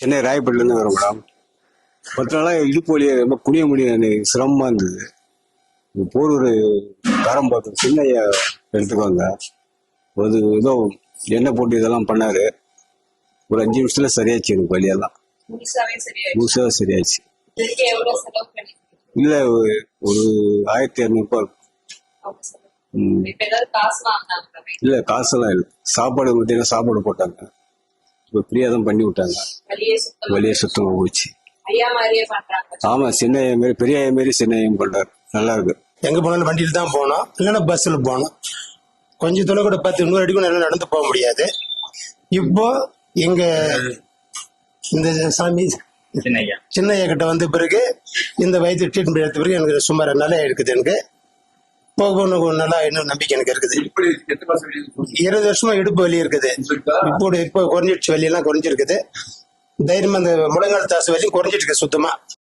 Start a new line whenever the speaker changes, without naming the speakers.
சென்னை ராயப்பேட்டிலேருந்து வரோம் மேடம். பத்து நாளாக இடுப்பு வலி ரொம்ப குனிய முடியல எனக்கு சிரமமாக இருந்தது. இப்போ போரூர் காரம் பார்த்து சின்ன ஐயா எடுத்துக்கோங்க அது ஏதோ எண்ணெய் போட்டு இதெல்லாம் பண்ணாரு. ஒரு அஞ்சு நிமிஷத்துல சரியாச்சு எனக்கு
சரியாயிடுச்சு.
முழுசாக சரியாச்சு. இல்லை ஒரு ஒரு ஆயிரத்தி இரநூறுபா இல்லை காசெல்லாம் இல்லை. சாப்பாடு பார்த்தீங்கன்னா சாப்பாடு போட்டாங்க. இப்போ ஃப்ரீயாக தான் பண்ணி விட்டாங்க.
வழியே சுத்தம்
சுத்தமாக போச்சு. ஆமா சின்ன மாரி பெரிய மாரி சின்ன பண்றாரு. நல்லா இருக்கு.
எங்க போனாலும் வண்டியில் தான் போனோம் இல்லைன்னா பஸ்ஸில் போனோம் கொஞ்சம் தொலை கூட பத்து நூறு அடிக்கும் நல்லா நடந்து போக முடியாது. இப்போ எங்க இந்த சாமி
சின்னையா?
சின்ன ஐயா கிட்ட வந்த பிறகு இந்த வயது ட்ரீட்மெண்ட் எடுத்த பிறகு எனக்கு சுமார் நல்லா இருக்குது எனக்கு. போக நல்லா இன்னும் நம்பிக்கை எனக்கு இருக்குது. இருபது வருஷமா இடுப்பு வலி இருக்குது. இப்போ இப்போ குறைஞ்சிடுச்சு வலி எல்லாம் குறைஞ்சிருக்குது. தைரியம் அந்த முழங்கால் தாசு வலி குறைஞ்சிட்டு இருக்கு சுத்தமா.